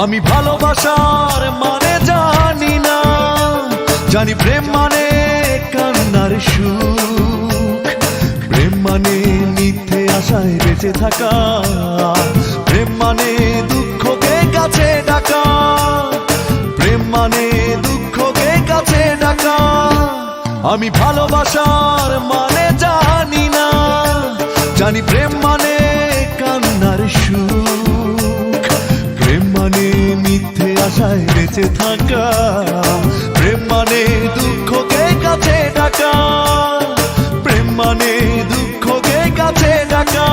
আমি ভালোবাসার মানে জানি না। জানি প্রেম মানে কান্নার সুখ। প্রেম মানে মিথ্যে আশায় বেঁচে থাকা। প্রেম মানে দুঃখকে কাছে ডাকা। প্রেম মানে দুঃখকে কাছে ডাকা। আমি ভালোবাসার মানে জানি না। জানি প্রেম মানে কান্নার সুখ। মানে মিথ্যে আশায় বেঁচে থাকা, প্রেম মানে দুঃখকে কাছে ডাকা, প্রেম মানে দুঃখকে কাছে ডাকা।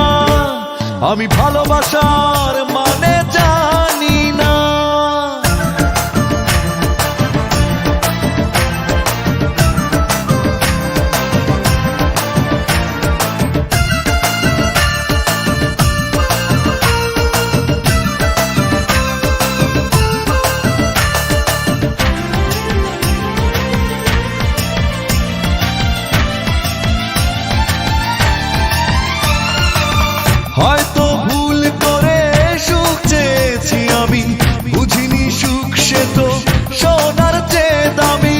আমি ভালোবাসার হয়তো ভুল করে সুখ চেয়েছি আমি। বুঝিনি সুখ সে তো সোনার চেয়ে দামি।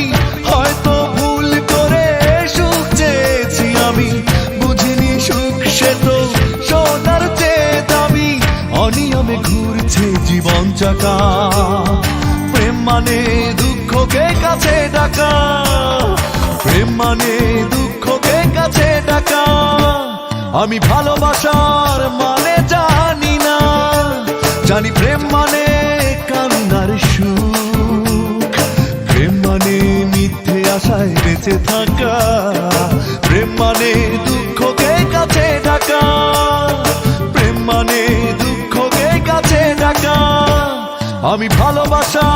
হয়তো ভুল করে সুখ চেয়েছি আমি। বুঝিনি সুখ সে তো সোনার চেয়ে দামি। অনিয়মে ঘুরছে জীবন চাকা। প্রেম মানে দুঃখকে কাছে ডাকা। প্রেম মানে দুঃখকে কাছে ডাকা। আমি ভালোবাসার মানে জানি না। জানি প্রেম মানে কান্নার সুখ। প্রেম মানে মিথ্যে আশায় বেঁচে থাকা। প্রেম মানে দুঃখকে কাছে ডাকা প্রেম মানে দুঃখকে কাছে ডাকা আমি ভালোবাসার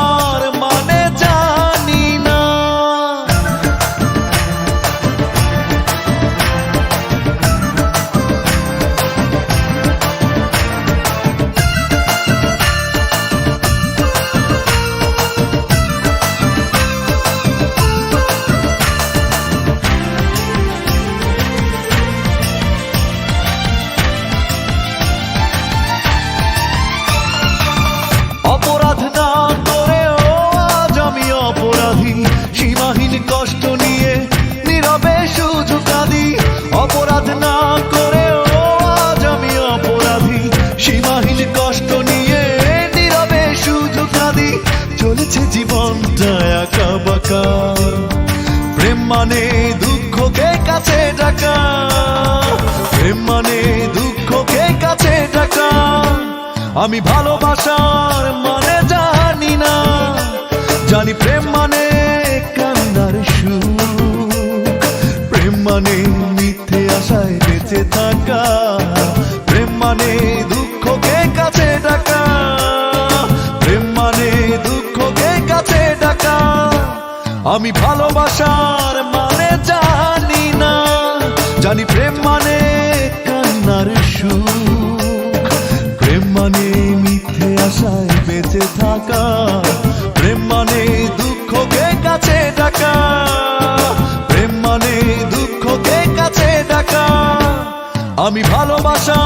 একা প্রেম মানে দুঃখকে কাছে ডাকা। প্রেম মানে দুঃখকে কাছে ডাকা। আমি ভালোবাসার মানে জানি না। জানি প্রেম মানে কান্নার সুখ। প্রেম মানে মিথ্যে আশায় বেঁচে থাকা। প্রেম মানে আমি ভালোবাসার মানে জানি না। জানি প্রেম মানে কান্নার সুখ। প্রেম মানে মিথ্যে আশায় বেঁচে থাকা। প্রেম মানে দুঃখকে কাছে ডাকা। প্রেম মানে দুঃখকে কাছে ডাকা। আমি ভালোবাসা